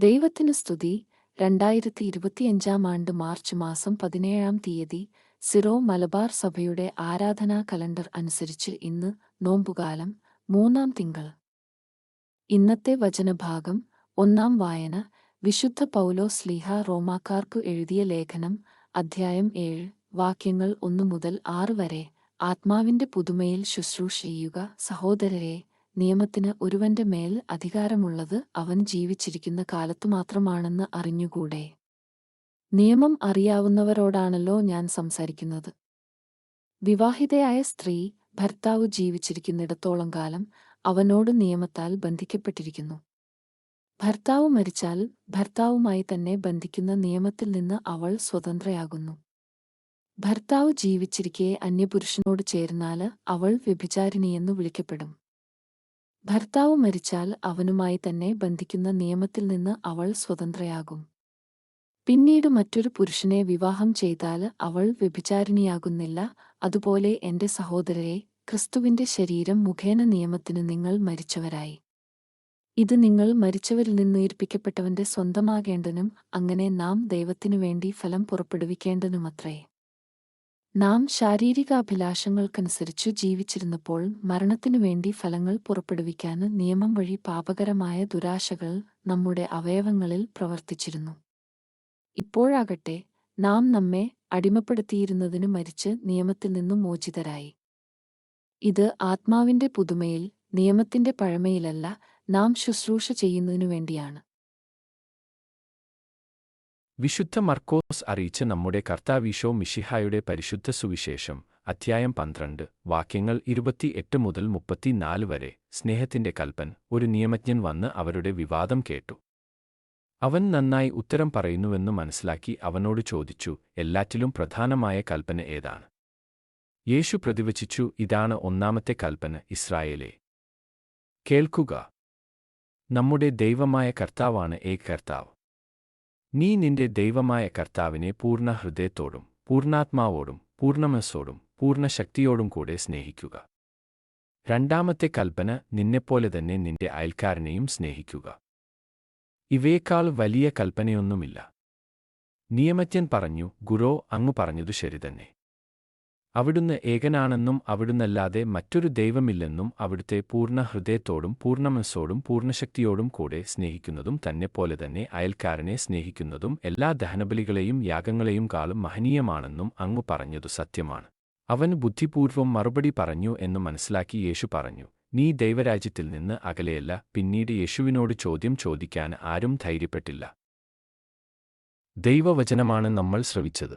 ദൈവത്തിന് സ്തുതി. രണ്ടായിരത്തി ഇരുപത്തിയഞ്ചാം ആണ്ട് മാർച്ച് മാസം പതിനേഴാം തീയതി സിറോ മലബാർ സഭയുടെ ആരാധനാ കലണ്ടർ അനുസരിച്ച് ഇന്ന് നോമ്പുകാലം. മൂന്നാം തിങ്കൾ. ഇന്നത്തെ വചനഭാഗം. ഒന്നാം വായന. വിശുദ്ധ പൗലോ സ്ലീഹ റോമാക്കാർക്ക് എഴുതിയ ലേഖനം. അധ്യായം ഏഴ്. വാക്യങ്ങൾ ഒന്നു മുതൽ ആറ് വരെ. ആത്മാവിന്റെ പുതുമയിൽ ശുശ്രൂഷ ചെയ്യുക. സഹോദരരെ നിയമത്തിന് ഒരുവന്റെ മേൽ അധികാരമുള്ളത് അവൻ ജീവിച്ചിരിക്കുന്ന കാലത്തു മാത്രമാണെന്ന് അറിഞ്ഞുകൂടെ? നിയമം അറിയാവുന്നവരോടാണല്ലോ ഞാൻ സംസാരിക്കുന്നത്. വിവാഹിതയായ സ്ത്രീ ഭർത്താവ് ജീവിച്ചിരിക്കുന്നിടത്തോളം കാലം അവനോട് നിയമത്താൽ ബന്ധിക്കപ്പെട്ടിരിക്കുന്നു. ഭർത്താവ് മരിച്ചാൽ ഭർത്താവുമായി തന്നെ ബന്ധിക്കുന്ന നിയമത്തിൽ നിന്ന് അവൾ സ്വതന്ത്രയാകുന്നു. ഭർത്താവ് ജീവിച്ചിരിക്കെ അന്യപുരുഷനോട് ചേർന്നാൽ അവൾ വ്യഭിചാരിണിയെന്നു വിളിക്കപ്പെടും. ഭർത്താവ് മരിച്ചാൽ അവനുമായി തന്നെ ബന്ധിക്കുന്ന നിയമത്തിൽ നിന്ന് അവൾ സ്വതന്ത്രയാകും. പിന്നീട് മറ്റൊരു പുരുഷനെ വിവാഹം ചെയ്താൽ അവൾ വ്യഭിചാരിണിയാകുന്നില്ല. അതുപോലെ എന്റെ സഹോദരരെ ക്രിസ്തുവിന്റെ ശരീരം മുഖേന നിയമത്തിന് നിങ്ങൾ മരിച്ചവരായി. ഇത് നിങ്ങൾ മരിച്ചവരിൽ നിന്ന് ഉയർപ്പിക്കപ്പെട്ടവന്റെ സ്വന്തമാകേണ്ടനും അങ്ങനെ നാം ദൈവത്തിനു വേണ്ടി ഫലം പുറപ്പെടുവിക്കേണ്ടനുമത്രേ നാം ശാരീരികാഭിലാഷങ്ങൾക്കനുസരിച്ചു ജീവിച്ചിരുന്നപ്പോൾ മരണത്തിനു വേണ്ടി ഫലങ്ങൾ പുറപ്പെടുവിക്കാൻ നിയമം വഴി പാപകരമായ ദുരാശകൾ നമ്മുടെ അവയവങ്ങളിൽ പ്രവർത്തിച്ചിരുന്നു. ഇപ്പോഴാകട്ടെ നാം നമ്മെ അടിമപ്പെടുത്തിയിരുന്നതിനു മരിച്ച് നിയമത്തിൽ നിന്നും മോചിതരായി. ഇത് ആത്മാവിന്റെ പുതുമയിൽ നിയമത്തിന്റെ പഴമയിലല്ല നാം ശുശ്രൂഷ ചെയ്യുന്നതിനു വേണ്ടിയാണ്. വിശുദ്ധ മർക്കോസ് അറിയിച്ച നമ്മുടെ കർത്താവീശോ മിഷിഹായുടെ പരിശുദ്ധ സുവിശേഷം അധ്യായം പന്ത്രണ്ട് വാക്യങ്ങൾ ഇരുപത്തിയെട്ട് മുതൽ മുപ്പത്തിനാല് വരെ. സ്നേഹത്തിന്റെ കൽപ്പൻ ഒരു നിയമജ്ഞൻ വന്ന് അവരുടെ വിവാദം കേട്ടു. അവൻ നന്നായി ഉത്തരം പറയുന്നുവെന്ന് മനസ്സിലാക്കി അവനോട് ചോദിച്ചു എല്ലാറ്റിലും പ്രധാനമായ കൽപ്പന ഏതാണ്? യേശു പ്രതിവചിച്ചു ഇതാണ് ഒന്നാമത്തെ കൽപ്പന ഇസ്രായേലെ. കേൾക്കുക. നമ്മുടെ ദൈവമായ കർത്താവാണ് ഏ കർത്താവ്. നീ നിന്റെ ദൈവമായ കർത്താവിനെ പൂർണ ഹൃദയത്തോടും പൂർണാത്മാവോടും പൂർണമനസ്സോടും പൂർണ ശക്തിയോടും കൂടെ സ്നേഹിക്കുക. രണ്ടാമത്തെ കൽപ്പന നിന്നെപ്പോലെ തന്നെ നിന്റെ അയൽക്കാരനെയും സ്നേഹിക്കുക. ഇവയേക്കാൾ വലിയ കൽപ്പനയൊന്നുമില്ല. നിയമജ്ഞൻ പറഞ്ഞു ഗുരോ അങ്ങു പറഞ്ഞതു ശരി തന്നെ അവിടുന്ന് ഏകനാണെന്നും അവിടുന്നല്ലാതെ മറ്റൊരു ദൈവമില്ലെന്നും അവിടുത്തെ പൂർണ ഹൃദയത്തോടും പൂർണമനസ്സോടും പൂർണശക്തിയോടും കൂടെ സ്നേഹിക്കുന്നതും തന്നെ പോലെ തന്നെ അയൽക്കാരനെ സ്നേഹിക്കുന്നതും എല്ലാ ദഹനബലികളെയും യാഗങ്ങളെയും കാളും മഹനീയമാണെന്നും അങ്ങ് പറഞ്ഞതു സത്യമാണ്. അവൻ ബുദ്ധിപൂർവം മറുപടി പറഞ്ഞു എന്ന് മനസ്സിലാക്കി യേശു പറഞ്ഞു നീ ദൈവരാജ്യത്തിൽ നിന്ന് അകലെയല്ല പിന്നീട് യേശുവിനോട് ചോദ്യം ചോദിക്കാൻ ആരും ധൈര്യപ്പെട്ടില്ല. ദൈവവചനമാണ് നമ്മൾ ശ്രവിച്ചത്.